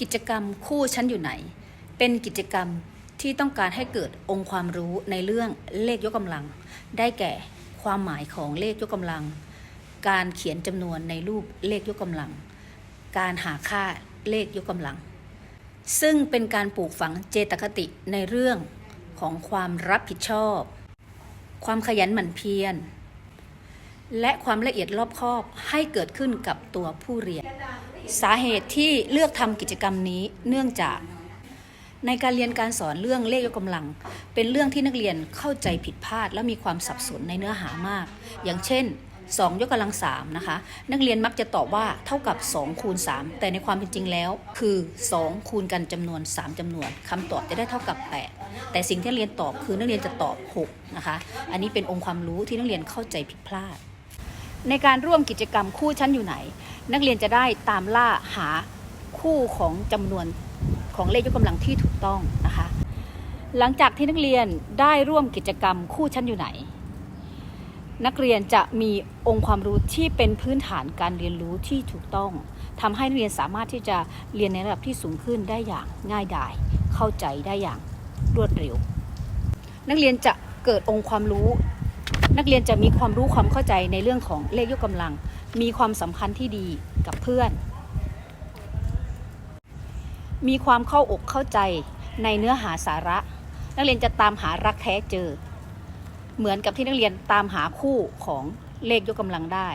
กิจกรรมคู่ฉันอยู่ไหน เป็นกิจกรรมที่ต้องการให้เกิดองค์ความรู้ในเรื่องเลขยกกำลัง ได้แก่ความหมายของเลขยกกำลัง การเขียนจำนวนในรูปเลขยกกำลัง การหาค่าเลขยกกำลัง ซึ่งเป็นการปลูกฝังเจตคติในเรื่องของความรับผิดชอบ ความขยันหมั่นเพียร และความละเอียดรอบคอบให้เกิดขึ้นกับตัวผู้เรียน สาเหตุที่เลือกทำกิจกรรมนี้เนื่องจากในการเรียนการสอนเรื่องเลขยกกำลัง เป็นเรื่องที่นักเรียนเข้าใจผิดพลาดและมีความสับสนในเนื้อหามาก อย่างเช่น 2 ยกกำลัง3นะคะ นักเรียนมักจะตอบว่าเท่ากับ 2 คูณ 3 แต่ในความเป็นจริงแล้ว คือ 2 คูณกันจำนวน 3จำนวนคำตอบจะได้เท่ากับ 8 แต่สิ่งที่นักเรียนตอบคือนักเรียนจะตอบ 6 นะคะ อันนี้เป็นองค์ความรู้ที่นักเรียนเข้าใจผิดพลาด ในการร่วมกิจกรรมคู่ชั้นอยู่ไหน นักเรียนจะได้ตามล่าหาคู่ของจำนวนของเลขยกกำลังที่ถูกต้องนะคะ หลังจากที่นักเรียนได้ร่วมกิจกรรมคู่ชั้นอยู่ไหน นักเรียนจะมีองค์ความรู้ที่เป็นพื้นฐานการเรียนรู้ที่ถูกต้องทำให้นักเรียนสามารถที่จะเรียนในระดับที่สูงขึ้นได้อย่างง่ายดายเข้าใจได้อย่างรวดเร็ว นักเรียนจะเกิดองค์ความรู้ นักเรียนจะมีความรู้ความเข้าใจในเรื่องของเลขยกกำลัง มีความสัมพันธ์ที่ดีกับเพื่อน มีความเข้าอกเข้าใจในเนื้อหาสาระ นักเรียนจะตามหารักแท้เจอ เหมือนกับที่นักเรียนตามหาคู่ของเลขยกกำลังได้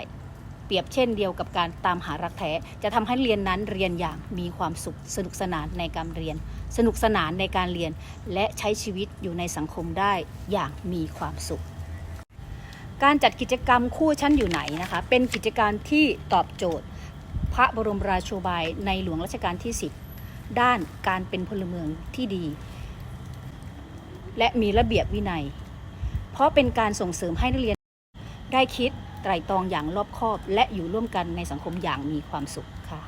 เปรียบเช่นเดียวกับการตามหารักแท้ จะทำให้นักเรียนนั้นเรียนอย่างมีความสุขสนุกสนานในการเรียน สนุกสนานในการเรียน และใช้ชีวิตอยู่ในสังคมได้อย่างมีความสุข การจัดกิจกรรมคู่ชั้นอยู่ไหนนะคะ เป็นกิจการที่ตอบโจทย์ พระบรมราโชบายในหลวงรัชกาลที่ 10 ด้านการเป็นพลเมืองที่ดี และมีระเบียบวินัย เพราะเป็นการส่งเสริมให้นักเรียนได้คิดไตร่ตรองอย่างรอบคอบ และอยู่ร่วมกันในสังคมอย่างมีความสุขค่ะ